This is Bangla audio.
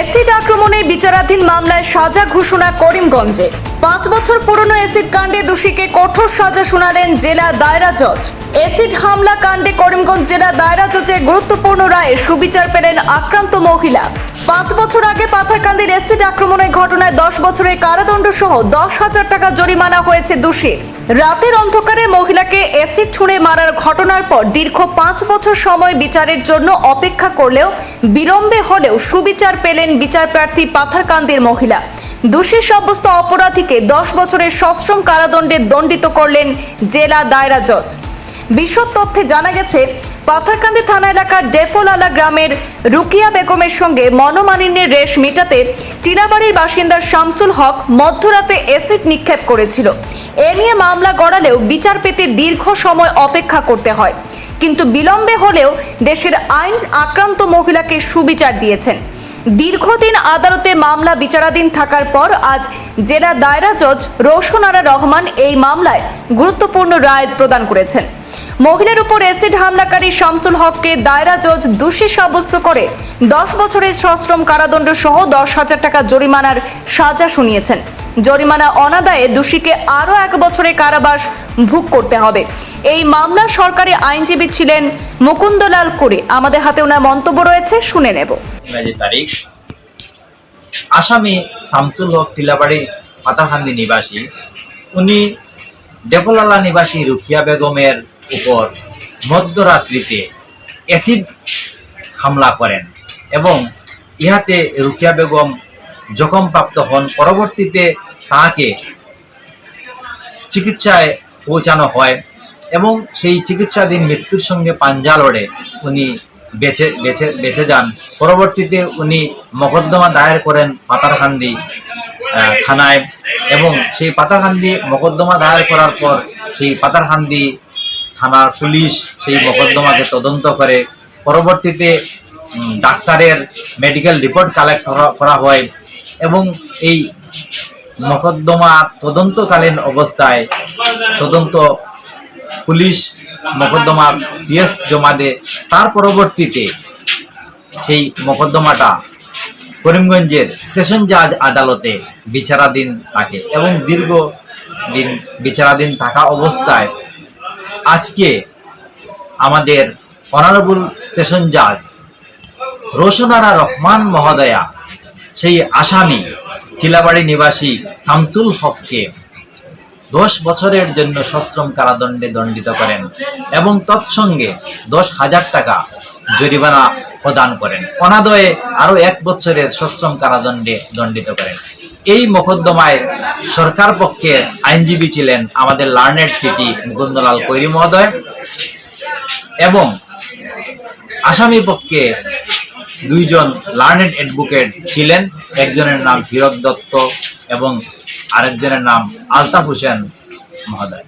এসিড আক্রমণে বিচারাধীন মামলায় সাজা ঘোষণা করিমগঞ্জে। পাঁচ বছর পুরনো এসিড কাণ্ডে দোষীকে কঠোর সাজা শোনালেন জেলা দায়রা জজ। এসিড হামলা কাণ্ডে করিমগঞ্জ জেলা দায়রা জজের গুরুত্বপূর্ণ রায়ে সুবিচার পেলেন আক্রান্ত মহিলা। পাঁচ বছর আগে পাথারকান্দির এসিড আক্রমণের ঘটনায় দশ বছরের কারাদণ্ড সহ দশ হাজার টাকা জরিমানা হয়েছে দোষীর। রাতের অন্ধকারে মহিলাকে অ্যাসিড ছুঁড়ে মারার ঘটনার পর দীর্ঘ পাঁচ বছর সময় বিচারের জন্য অপেক্ষা করলেও বিলম্বে হলেও সুবিচার পেলেন বিচারপ্রার্থী পাথারকান্দির মহিলা। দোষী সাব্যস্ত অপরাধীকে দশ বছরের সশ্রম কারাদণ্ডে দণ্ডিত করলেন জেলা দায়রা জজ। বিশদ তথ্যে জানা গেছে, পাথারকান্দি থানা এলাকার ডেফোলালা গ্রামের রুকিয়া বেগমের সঙ্গে মনোমালিন্যের রেশ মেটাতে টিলাবাড়ির বাসিন্দা শামসুল হক মধ্যরাতে অ্যাসিড নিক্ষেপ করেছিল। এ নিয়ে মামলা গড়ালেও বিচার পেতে দীর্ঘ সময় অপেক্ষা করতে হয়। কিন্তু বিলম্বে হলেও দেশের আইন আক্রান্ত মহিলাকে সুবিচার দিয়েছেন। দীর্ঘদিন আদালতে মামলা বিচারাধীন থাকার পর আজ জেলা দায়রা জজ রোশন আরা রহমান এই মামলায় গুরুত্বপূর্ণ রায় প্রদান করেছেন। মহিলার উপর অ্যাসিড হামলাকারী শামসুল হককে দায়রা জজ দোষী সাব্যস্ত করে দশ বছরের সশ্রম কারাদণ্ড সহ দশ হাজার টাকা জরিমানার সাজা শুনিয়েছেন। জরিমানা অনাদায়ে দোষীকে আরও এক বছরের কারাবাস ভোগ করতে হবে। এই মামলার সরকারি আইনজীবী ছিলেন মুকুন্দলাল করে আমাদের হাতে ওনার মন্তব্য রয়েছে, শুনে নেব। তারিখ, আসামি শামসুল হক টিলাবাড়ি পাতাখান্দি নিবাসী, উনি ডেপলালা নিবাসী রুখিয়া বেগমের উপর মধ্যরাত্রিতে অ্যাসিড হামলা করেন এবং ইহাতে রুখিয়া বেগম জখমপ্রাপ্ত হন। পরবর্তীতে তাকে চিকিৎসায় পৌঁছানো হয় এবং সেই চিকিৎসাধীন মৃত্যুর সঙ্গে পাঞ্জা লড়ে। উনি বেঁচে বেঁচে বেঁচে যান। পরবর্তীতে উনি মকদ্দমা দায়ের করেন পাতারকান্দি থানায় এবং সেই পাতারকান্দি মকদ্দমা দায়ের করার পর সেই পাতারকান্দি থানার পুলিশ সেই মকদ্দমাকে তদন্ত করে। পরবর্তীতে ডাক্তারের মেডিকেল রিপোর্ট কালেক্ট করা হয়। এবং এই মকদ্দমা তদন্তকালীন অবস্থায় তদন্ত পুলিশ মকদ্দমা সিএস জমা দেয় তার পরবর্তীতে সেই মকদ্দমাটা করিমগঞ্জের সেশন জাজ আদালতে বিচারাধীন থাকে এবং দীর্ঘ দিন বিচারাধীন থাকা অবস্থায় আজকে আমাদের অনারেবল সেশন জাজ রোশনারা রহমান মহোদয়া সেই আসামি চিলাবাড়ি নিবাসী শামসুল হককে দশ বছরের জন্য সশ্রম কারাদণ্ডে দণ্ডিত করেন এবং তৎসঙ্গে দশ হাজার টাকা জরিমানা প্রদান করেন। অনাদয়ে আরও এক বছরের সশ্রম কারাদণ্ডে দণ্ডিত করেন। এই মোকদ্দমায় সরকার পক্ষের আইনজীবী ছিলেন আমাদের লার্নেড পিটি মুকুন্দলাল কৈরি মহোদয় এবং আসামি পক্ষে দুইজন লার্নেড অ্যাডভোকেট ছিলেন একজনের নাম হীরক দত্ত এবং আরেকজনের নাম আলতাফ হোসেন মহোদয়।